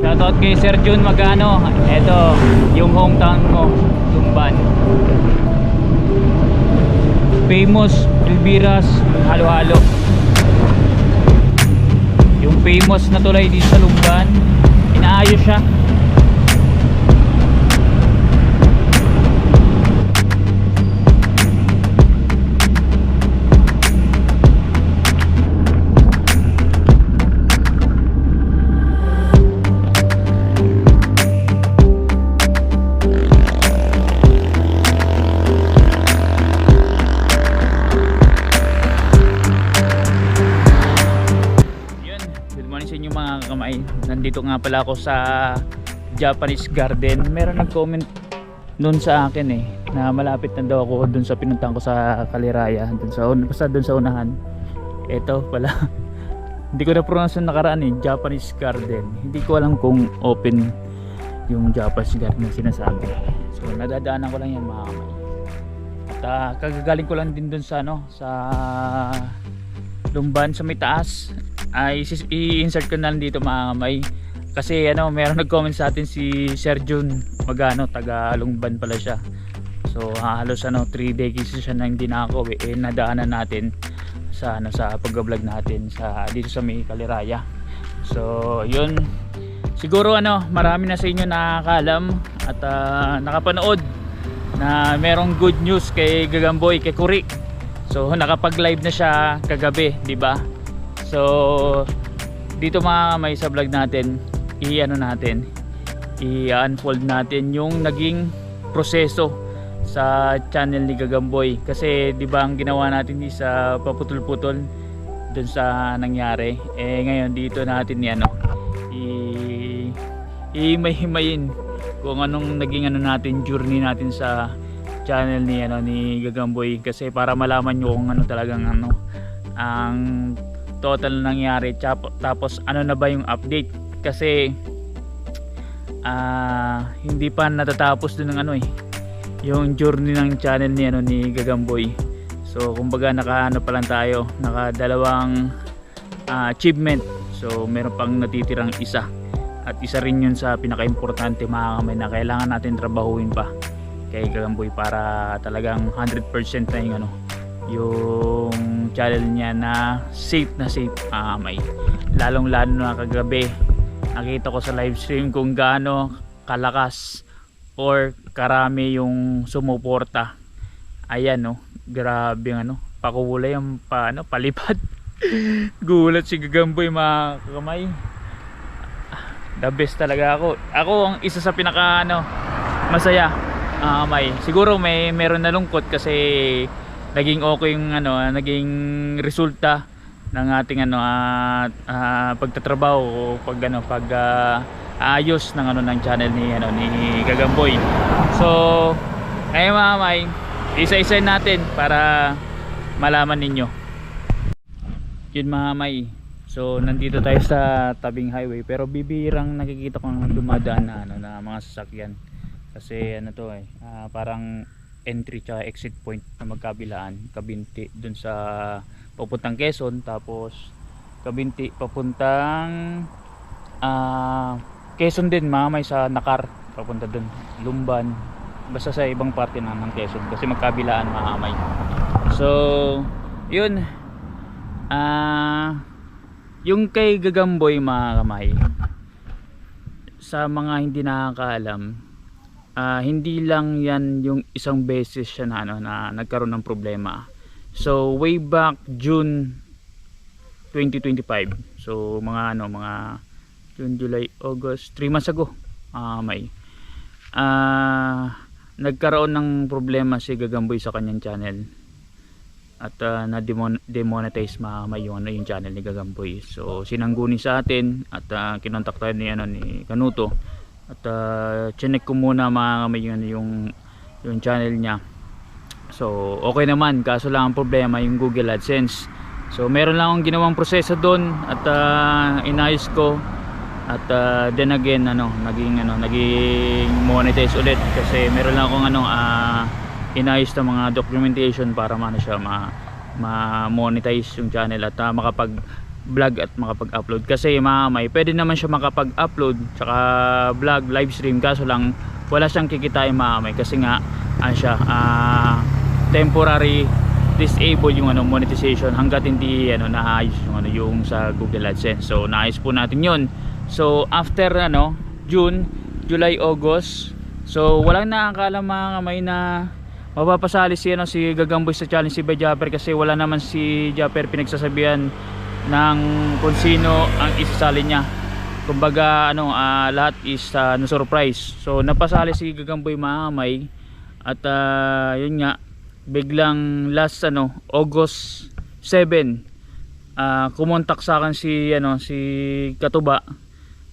Shoutout kay Sir Jun Magano. Ito, yung hometown mo, Tumban. Famous Elvira's halo-halo. Yung famous na tulay dito sa Lumban, inaayos siya. Inyo mga kamay. Nandito nga pala ako sa Japanese Garden. Meron nag-comment doon sa akin eh na malapit na daw ako doon sa pinuntahan ko sa Kaliraya, doon sa basta doon sa unahan. Ito pala. Hindi ko na pronounce yung nakaraan eh, Japanese Garden. Hindi ko alam kung open yung Japanese Garden na sinasabi. So nadadaanan ko lang yan mga kamay. At ah, kagagaling ko lang din doon sa ano, sa Lumban sa may taas ay i-insert ko na lang dito mga kamay. Kasi ano meron nag-comment sa atin si Sir Jun Magano taga Lumban pala siya. So halos ano 3 days siya na hindi nakakauwi. Eh nadaanan natin sa ano sa pag-vlog natin sa dito sa may Kaliraya. So yun. Siguro ano marami na sa inyo nakakalam at ah, nakapanood na merong good news kay Gagamboy kay Kuri. So nakapag-live na siya kagabi, 'di ba? So dito mga may sa vlog natin, i-ano natin, i-unfold natin yung naging proseso sa channel ni Gagamboy kasi 'di ba ang ginawa natin di sa paputol-putol dun sa nangyari. Eh ngayon dito natin ni ano i i-himayin kung anong naging ano natin journey natin sa channel ni ano ni Gagamboy kasi para malaman nyo kung ano talagang ano ang total na nangyari tapos ano na ba yung update? Kasi ah hindi pa natatapos dun ng ano eh yung journey ng channel ni ano ni Gagamboy. So kumbaga nakaano pa lang tayo naka dalawang ah, achievement. So meron pang natitirang isa. At isa rin yun sa pinaka-importante mga kamay na kailangan natin trabahuin pa kay Gagamboy para talagang 100% na yung ano yung channel niya na safe na safe. Ah may lalong lalo na kagabi nakita ko sa live stream kung gaano kalakas or karami yung sumuporta. Ayan no grabe ano pakulay ang pa, ano, palipad. Gulat si Gagamboy mga kamay. The best talaga ako. Ako ang isa sa pinaka ano masaya. Ah, may siguro may meron na lungkot kasi naging okay yung ano naging resulta ng ating ano at ah, pagtatrabaho o pag ano pag ah, ayos ng ano ng channel ni ano ni Gagamboy. So ngayon mga may isa-isa natin para malaman ninyo. Yun mga may So nandito tayo sa tabing highway pero bibirang nakikita ko ng dumadaan na ano na mga sasakyan kasi ano to eh ah, parang entry tsaka exit point na magkabilaan. Kabinti dun sa papuntang Quezon. Tapos kabinti papuntang ah Quezon din mamay sa Nakar. Papunta dun Lumban. Basta sa ibang parte na ng Quezon. Kasi magkabilaan mamay so yun. Ah yung kay Gagamboy mga kamay sa mga hindi nakakaalam ah, hindi lang yan yung isang beses siya na, ano, na nagkaroon ng problema. So way back June 2025 so mga ano mga June, July, August 3 months ago ah may ah nagkaroon ng problema si Gagamboy sa kanyang channel. At ah, na-demonetize ma may yung, ano, yung channel ni Gagamboy. So sinangguni sa atin at uh, kinontak tayo ni, ano, ni Kanuto at uh, chinek ko muna mga kamay yung, yung, yung channel niya. So okay naman. Kaso lang ang problema yung Google AdSense. So meron lang akong ginawang proseso doon at uh, inayos ko. At uh, then again ano naging ano naging monetize ulit. Kasi meron lang akong ano ah, inayos na mga documentation para maano siya ma, ma monetize yung channel at uh, makapag vlog at makapag-upload. Kasi mamay pwede naman siya makapag-upload tsaka vlog live stream. Kaso lang wala siyang kikitain mamay. Kasi nga ano siya ah, temporary disable yung ano monetization hangga't hindi ano naayos yung ano yung sa Google AdSense. So naayos po natin yon so after ano June July August so walang nakakala mga kamay na mapapasali si ano si Gagamboy sa challenge si Bajaper kasi wala naman si Japer pinagsasabihan ng kung sino ang isasali niya kumbaga ano ah, lahat is uh, no surprise so napasali si Gagamboy Mahamay at ah, yun nga biglang last ano August 7 ah, kumontak sa akin si ano si Katuba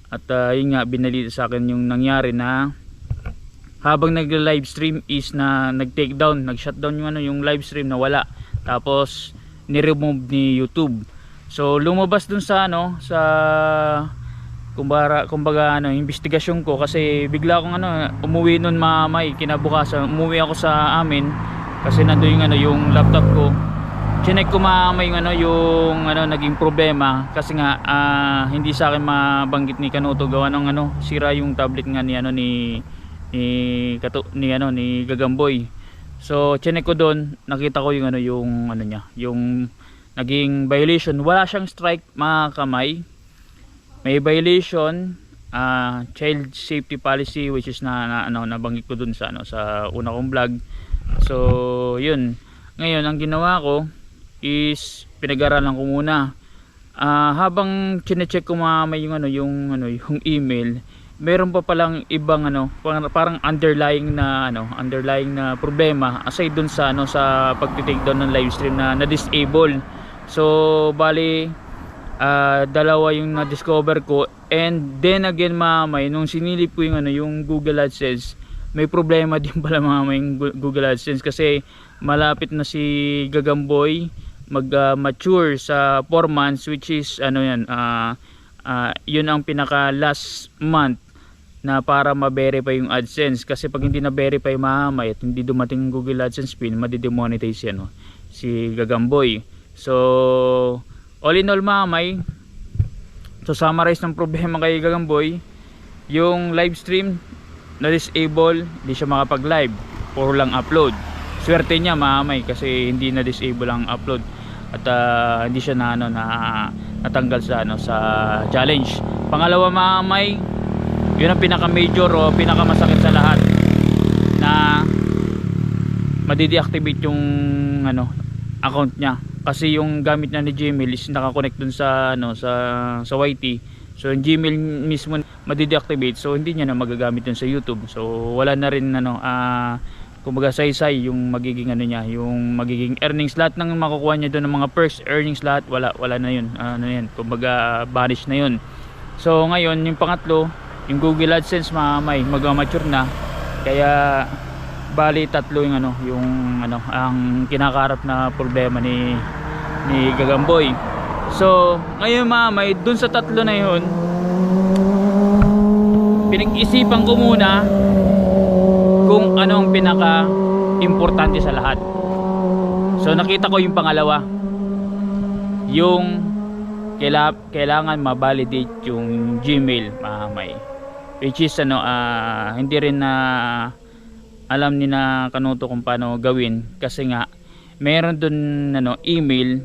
at ah, yun nga binalita sa akin yung nangyari na habang nag-live stream is na nag-take down, nag-shutdown yung ano yung live stream na wala. Tapos ni-remove ni YouTube. So lumabas dun sa ano sa kumbaga kumbaga ano investigasyon ko kasi bigla akong ano umuwi nun mamay kinabukasan. Umuwi ako sa amin kasi nandoon yung ano yung laptop ko. Chinek ko mamay yung ano yung ano naging problema kasi nga ah, hindi sa akin mabanggit ni Kanuto gawa ng ano sira yung tablet nga ni ano ni ni kato ni ano ni Gagamboy. So chinek ko doon nakita ko yung ano yung ano niya yung naging violation. Wala siyang strike mga kamay. May violation ah, child safety policy which is na, na ano nabanggit ko dun sa ano sa una kong vlog. So yun. Ngayon ang ginawa ko is pinag-aralan ko muna. Ah, habang chine-check ko mga may yung ano yung ano yung email meron pa palang ibang ano parang underlying na ano underlying na problema aside dun sa ano sa pagti-take down ng live stream na na-disable so bali ah, dalawa yung na-discover ko. And then again mamay nung sinilip ko yung ano yung Google AdSense may problema din pala mamay yung Google AdSense. Kasi malapit na si Gagamboy mag-mature sa 4 months which is ano yan ah ah, yun ang pinaka last month na para ma-verify yung AdSense. Kasi pag hindi na-verify mamay at hindi dumating yung Google AdSense pin madidemonetize yan no? si Gagamboy so all in all mamay so summarize ng problema kay Gagamboy yung live stream na disable hindi siya makapag live puro lang upload. Swerte niya mamay kasi hindi na disable ang upload. At ah, hindi siya na ano na natanggal sa ano sa challenge. Pangalawa mamay yun ang pinaka major o pinaka masakit sa lahat na madi-deactivate yung ano account niya kasi yung gamit na ni Gmail is nakakonect dun sa ano sa sa YT so yung Gmail mismo madi-deactivate. So hindi niya na magagamit dun sa YouTube. So wala na rin ano ah kumbaga saysay yung magiging ano niya yung magiging earnings. Lahat ng makukuha niya doon ng mga first earnings lahat wala wala na yun. Ano yan kumbaga vanish na yun. So ngayon yung pangatlo yung Google AdSense mamay mag-mature na. Kaya bali tatlo yung ano yung ano ang kinakarap na problema ni ni Gagamboy. So ngayon mamay dun sa tatlo na yun pinag-isipan ko muna kung anong pinaka importante sa lahat. So nakita ko yung pangalawa. Yung kaila, kailangan ma-validate yung Gmail mamay. Which is ano ah, hindi rin na alam ni na kanuto kung paano gawin. Kasi nga meron dun ano email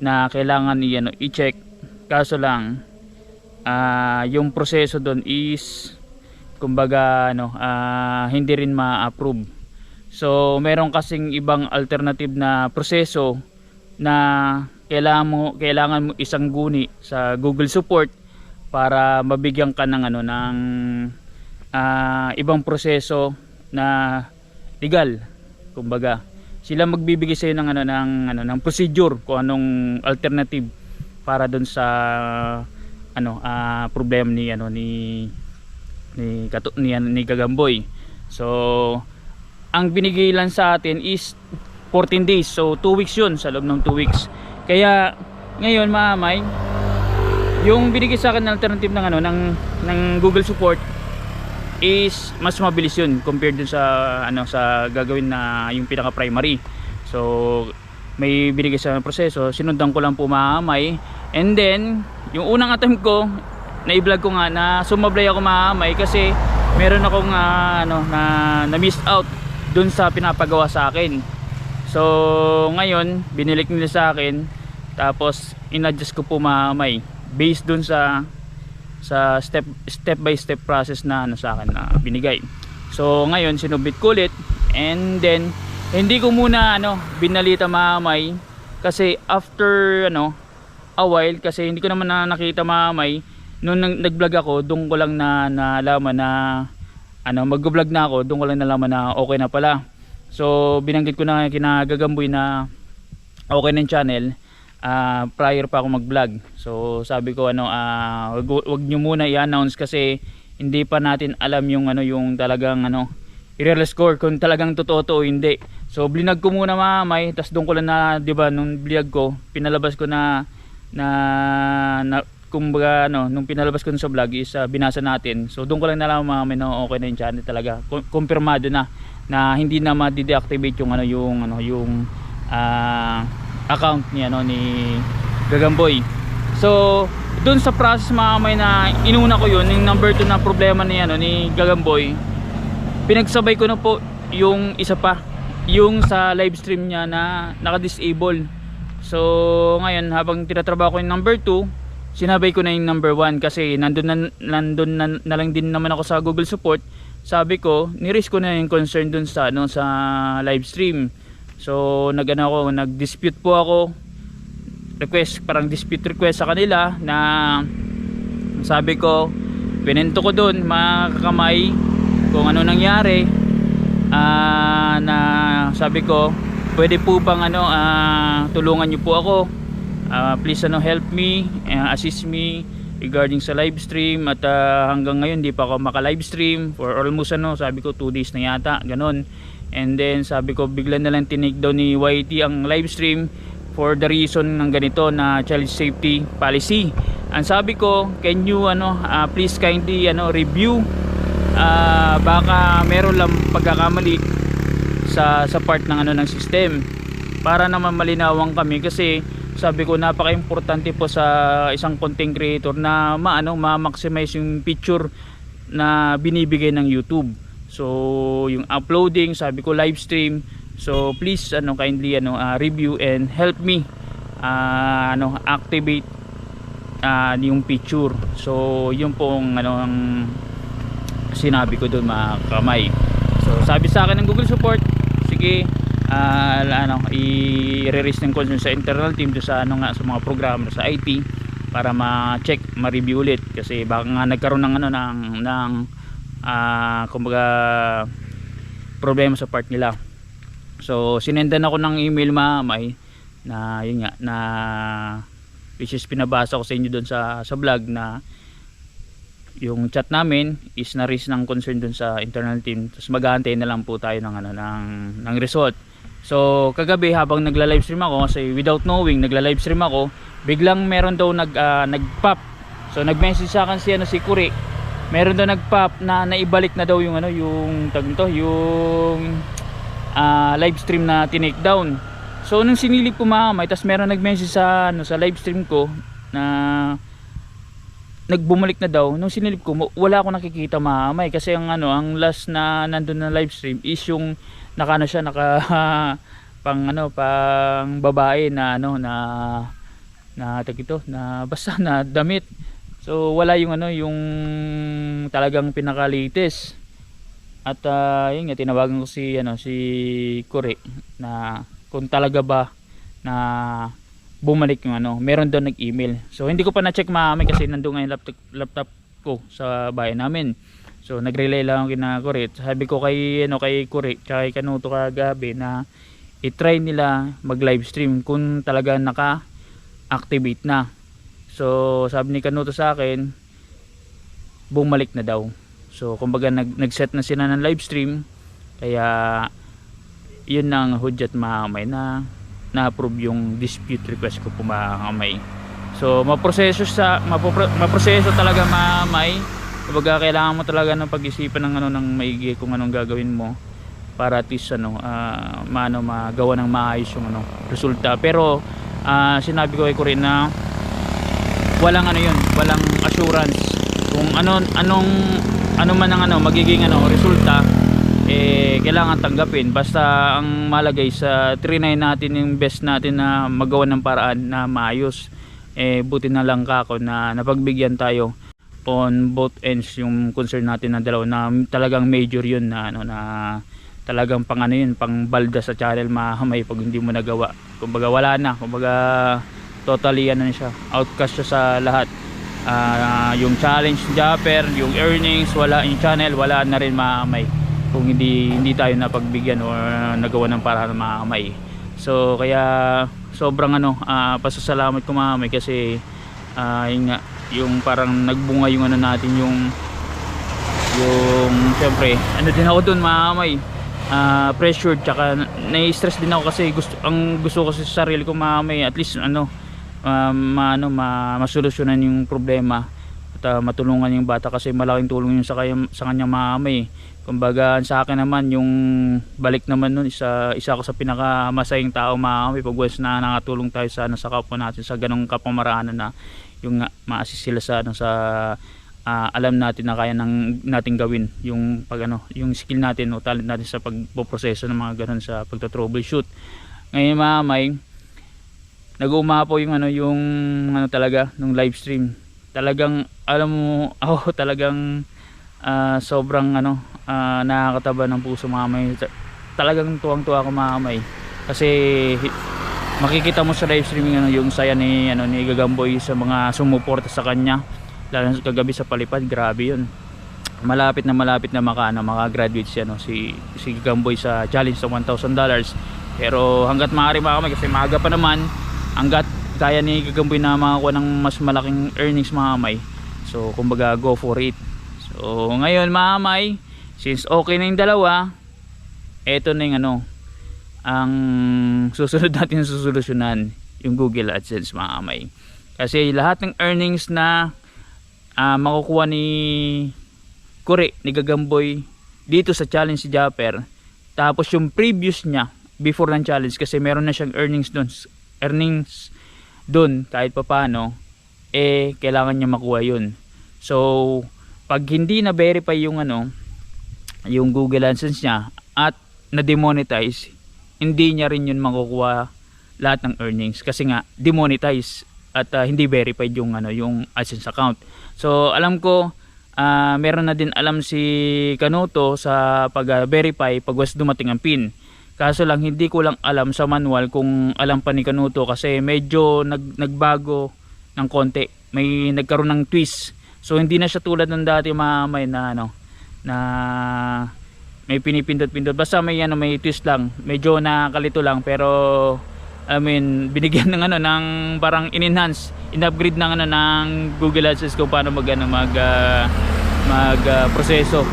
na kailangan i ano i-check. Kaso lang ah, yung proseso doon is kumbaga ano ah, hindi rin ma-approve. So meron kasing ibang alternative na proseso na kailangan mo kailangan mo isang guni sa Google support para mabigyan ka ng ano ng ah, ibang proseso na legal. Kumbaga sila magbibigay sa ng ano ng ano ng procedure kung anong alternative para doon sa ano ah problema ni ano ni ni Kato, ni, ano, ni Gagamboy. So ang binigay lang sa atin is 14 days. So 2 weeks yun sa loob ng 2 weeks. Kaya ngayon mamay yung binigay sa akin na alternative ng ano ng ng Google support is mas mabilis yun compared dun sa ano sa gagawin na yung pinaka primary so may binigay sa proseso sinundan ko lang po mamay And then, yung unang attempt ko, na-vlog ko nga na sumablay ako maamay kasi meron akong ah, ano, na, na miss out dun sa pinapagawa sa akin. So, ngayon, binilik nila sa akin tapos in-adjust ko po maamay based dun sa sa step step by step process na ano sa akin na binigay. So ngayon sinubmit ko ulit and then hindi ko muna ano binalita mamay kasi after ano a while kasi hindi ko naman na nakita mamay nung nag- nag-vlog ako doon ko lang na nalaman na ano mag-vlog na ako doon ko lang nalaman na okay na pala. So binanggit ko na kinagagamboy na okay yung channel ah, prior pa ako mag-vlog. So sabi ko ano ah wag, wag niyo muna i-announce kasi hindi pa natin alam yung ano yung talagang ano i-real score kung talagang totoo to o hindi. So blinag ko muna mamay tapos doon ko lang na 'di ba nung vlog ko pinalabas ko na na, na kumbaga ano nung pinalabas ko sa vlog is ah, binasa natin. So doon ko lang nalaman mamay na okay na yung channel talaga. Kum- Kumpirmado na na hindi na ma-deactivate yung ano yung ano yung ah, account ni ano ni Gagamboy. So, doon sa process mamay na inuna ko yun, yung number 2 na problema ni ano ni Gagamboy. Pinagsabay ko na po yung isa pa, yung sa live stream niya na naka-disable. So, ngayon habang tinatrabaho ko yung number 2, sinabay ko na yung number 1 kasi nandun na, nandun na, na lang din naman ako sa Google Support. Sabi ko, ni-raise ko na yung concern dun sa ano sa live stream. So, nagano ako, nag-dispute po ako. Request, parang dispute request sa kanila na sabi ko, pinento ko dun mga kakamay kung ano nangyari. Ah, na sabi ko, pwede po bang ano, ah, tulungan niyo po ako. Ah, please ano help me, ah, assist me regarding sa live stream at ah, hanggang ngayon di pa ako maka live stream for almost ano sabi ko 2 days na yata ganon and then sabi ko bigla na lang tinake daw ni YT ang live stream for the reason ng ganito na child safety policy ang sabi ko can you ano ah, please kindly ano review Ah, baka meron lang pagkakamali sa sa part ng ano ng system para naman malinawan kami kasi sabi ko napaka-importante po sa isang content creator na maano ma-maximize yung picture na binibigay ng YouTube. So yung uploading, sabi ko live stream. So please ano kindly ano ah, review and help me ah, ano activate ah, yung picture. So yun pong ano ang sinabi ko doon mga so sabi sa akin ng Google support sige ah, ano i-release ng concern sa internal team doon sa ano nga sa mga programa sa IT para ma-check, ma-review ulit kasi baka nga nagkaroon ng ano ng ng ah, kumbaga problema sa part nila. So sinendan ako ng email mamay na yun nga na which is pinabasa ko sa inyo doon sa sa vlog na yung chat namin is na-raise ng concern dun sa internal team. Tapos mag-aantay na lang po tayo ng ano ng ng result. So kagabi habang nagla-live stream ako kasi without knowing nagla-live stream ako biglang meron daw nag ah, nag-pop. So nag-message sa akin si ano si Kuri meron daw nag-pop na naibalik na daw yung ano yung tag yung ah, live stream na tinake down so nung sinilip ko mamay tapos meron nag-message sa ano sa live stream ko na nagbumalik na daw. Nung sinilip ko wala akong nakikita mamay kasi ang ano ang last na nandun na live stream is yung naka ano siya naka pang ano pang babae na ano na na tag na basta na damit so wala yung ano yung talagang pinaka latest at ah, yun nga tinawagan ko si ano si Kure na kung talaga ba na bumalik yung ano, meron doon nag-email. So hindi ko pa na-check mami kasi nandoon nga laptop, laptop ko sa bahay namin. So nag-relay lang ako kina Kure. Sabi ko kay ano kay Kure, tsaka kay Kanuto kagabi na i-try nila mag-live stream kung talaga naka-activate na. So sabi ni Kanuto sa akin, bumalik na daw. So kumbaga nag nag-set na sila ng live stream kaya yun ang hudyat mahamay na na-approve yung dispute request ko po mga kamay. So, maproseso sa mapopro, maproseso talaga mamay. Kumbaga kailangan mo talaga ng pag-isipan ng ano ng maigi kung anong gagawin mo para at least ano ah, maano magawa ng maayos yung ano resulta. Pero ah, sinabi ko kay Corinne walang ano yun walang assurance. Kung ano anong ano man ang ano magiging ano resulta eh kailangan tanggapin. Basta ang malagay sa trinay natin yung best natin na magawa ng paraan na maayos eh buti na lang kako na napagbigyan tayo on both ends yung concern natin na dalawa na talagang major yun na ano na talagang pang ano yun pang balda sa channel mahamay pag hindi mo nagawa. Kumbaga wala na. Kumbaga totally ano siya outcast siya sa lahat. Ah, yung challenge japper yung earnings wala yung channel wala na rin mahamay kung hindi hindi tayo napagbigyan or nagawa ng para na mahamay so kaya sobrang ano ah, pasasalamat ko mahamay kasi ah, yun nga yung parang nagbunga yung ano natin yung yung syempre ano din ako dun mahamay ah pressured tsaka nai-stress din ako kasi gusto ang gusto ko sa sarili ko mahamay at least ano um, ma, ano, ma, masolusyonan yung problema at ah, matulungan yung bata kasi malaking tulong yun sa, kaya, sa kanya maamay kumbaga sa akin naman yung balik naman nun isa, isa ako sa pinakamasayang tao maamay pag once na nakatulong tayo sa, ano, sa kapwa natin sa ganong kapamaraanan na yung ma-assist sila sa, ano, sa ah, alam natin na kaya nang natin gawin yung pag ano yung skill natin o talent natin sa pagpoproseso ng mga ganun sa pagto-troubleshoot. Ngayon mamay nag-uumapo yung ano yung ano talaga nung live stream. Talagang alam mo ako talagang ah, sobrang ano ah, nakakataba ng puso mamay Ta- talagang tuwang-tuwa ako mamay kasi makikita mo sa live streaming ano yung saya ni ano ni Gagamboy sa mga sumuporta sa kanya. Lalo na kagabi sa palipad grabe yun. Malapit na malapit na maka ano, maka-graduate siya no si si Gagamboy sa challenge sa 1,000 dollars. Pero hanggat maaari mga kamay kasi maaga pa naman hanggat kaya ni Gagamboy na makakuha ng mas malaking earnings mga kamay so kumbaga go for it. So ngayon mga kamay since okay na yung dalawa eto na yung ano ang susunod natin susolusyonan yung Google AdSense mga kamay kasi lahat ng earnings na ah, makukuha ni Kure ni Gagamboy dito sa challenge si Japper tapos yung previous niya before ng challenge kasi meron na siyang earnings doon earnings doon kahit papano eh kailangan niya makuha yun. So pag hindi na verify yung ano yung Google AdSense niya at na-demonetize hindi niya rin yun makukuha lahat ng earnings kasi nga demonetize at ah, hindi verified yung ano yung AdSense account. So alam ko ah, meron na din alam si Kanuto sa pag-verify pag was dumating ang pin kaso lang hindi ko lang alam sa manual kung alam pa ni Kanuto kasi medyo nag, nagbago ng konti. May nagkaroon ng twist. So hindi na siya tulad ng dati mamay na ano na may pinipindot-pindot. Basta may ano may twist lang. Medyo nakakalito lang pero I mean binigyan ng ano ng parang in-enhance in-upgrade ng ano ng Google AdSense kung paano mag ano, mag ah, mag ah, proseso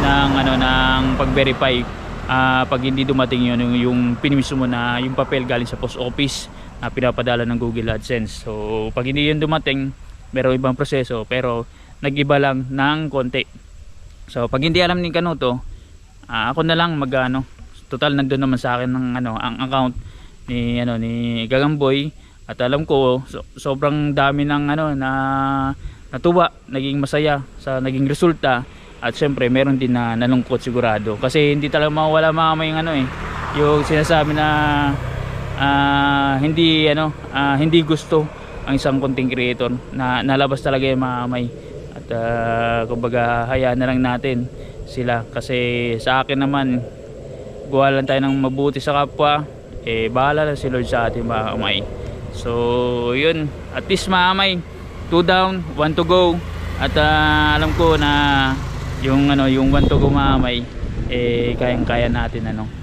ng ano ng pag-verify Ah, pag hindi dumating yun yung, yung pinimiso mo na yung papel galing sa post office na pinapadala ng Google AdSense. So pag hindi yun dumating meron ibang proseso pero nag-iba lang ng konti. So pag hindi alam ni Kanuto ah, ako na lang mag ano total nandun naman sa akin ng ano ang account ni ano ni Gagamboy. At alam ko so, sobrang dami ng ano na natuwa. Naging masaya sa naging resulta at syempre meron din na nalungkot sigurado. Kasi hindi talaga mawala mama yung ano eh. Yung sinasabi na ah, hindi ano ah, hindi gusto ang isang content creator na nalabas talaga yung mamay at ah, kumbaga hayaan na lang natin sila. Kasi sa akin naman gawa lang tayo ng mabuti sa kapwa. Eh bahala lang si Lord sa atin mga kamay. So yun. At least mga kamay 2 down 1 to go. At ah, alam ko na yung ano yung 1 to kamay eh kayang kaya natin ano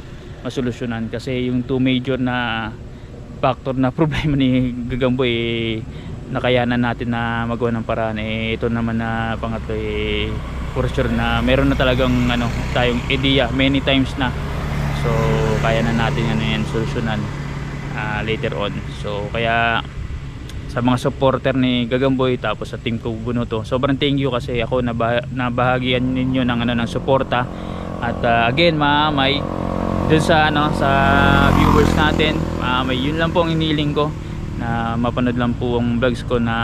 masolusyonan. Kasi yung two major na factor na problema ni Gagamboy eh, nakayanan natin na magawa ng paraan. Eh ito naman na pangatlo eh for sure na meron na talagang ano tayong idea. Many times na. So kaya na natin ano yan solusyonan ah, later on. So kaya sa mga supporter ni Gagamboy tapos sa team ko Bunuto. Sobrang thank you kasi ako naba, nabahagian ninyo ng ano ng suporta. At ah, again maamay dun sa ano sa viewers natin. Maamay yun lang po ang iniling ko na mapanood lang po ang vlogs ko na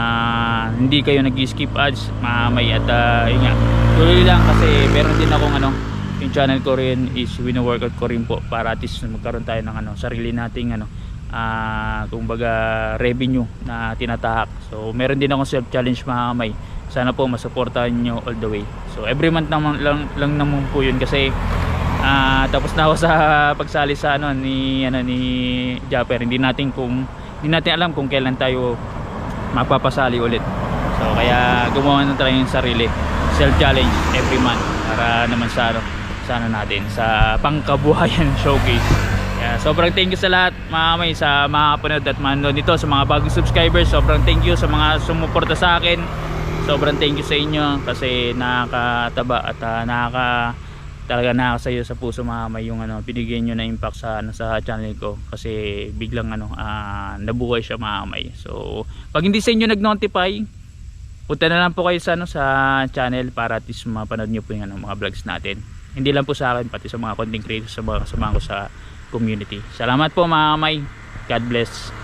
hindi kayo nag-skip ads mamay at uh, yun nga tuloy lang kasi meron din akong ano yung channel ko rin is wino-workout ko rin po para at least magkaroon tayo ng ano sarili nating ano ah kumbaga revenue na tinatahak. So meron din akong self challenge mga kamay. Sana po masuportahan nyo all the way. So every month naman lang, lang naman po yun kasi ah tapos na ako sa pagsali sa ano ni ano ni Japper. Hindi natin kung hindi natin alam kung kailan tayo mapapasali ulit. So kaya gumawa na tayo ng sarili. Self challenge every month para naman sa ano sa ano natin sa pangkabuhayan showcase kaya sobrang thank you sa lahat mga kamay sa mga kapanood at manood nito sa mga bagong subscribers. Sobrang thank you sa mga sumuporta sa akin. Sobrang thank you sa inyo kasi nakakataba at uh, nakaka talaga nakakasayo sa puso mga kamay yung ano binigyan nyo na impact sa ano sa channel ko kasi biglang ano ah, nabuhay siya mga kamay. So pag hindi sa inyo nag-notify punta na lang po kayo sa ano sa channel para at least mapanood nyo po yung ano, mga vlogs natin. Hindi lang po sa akin pati sa mga content creators sa mga kasama ko sa community. Salamat po mga kamay God bless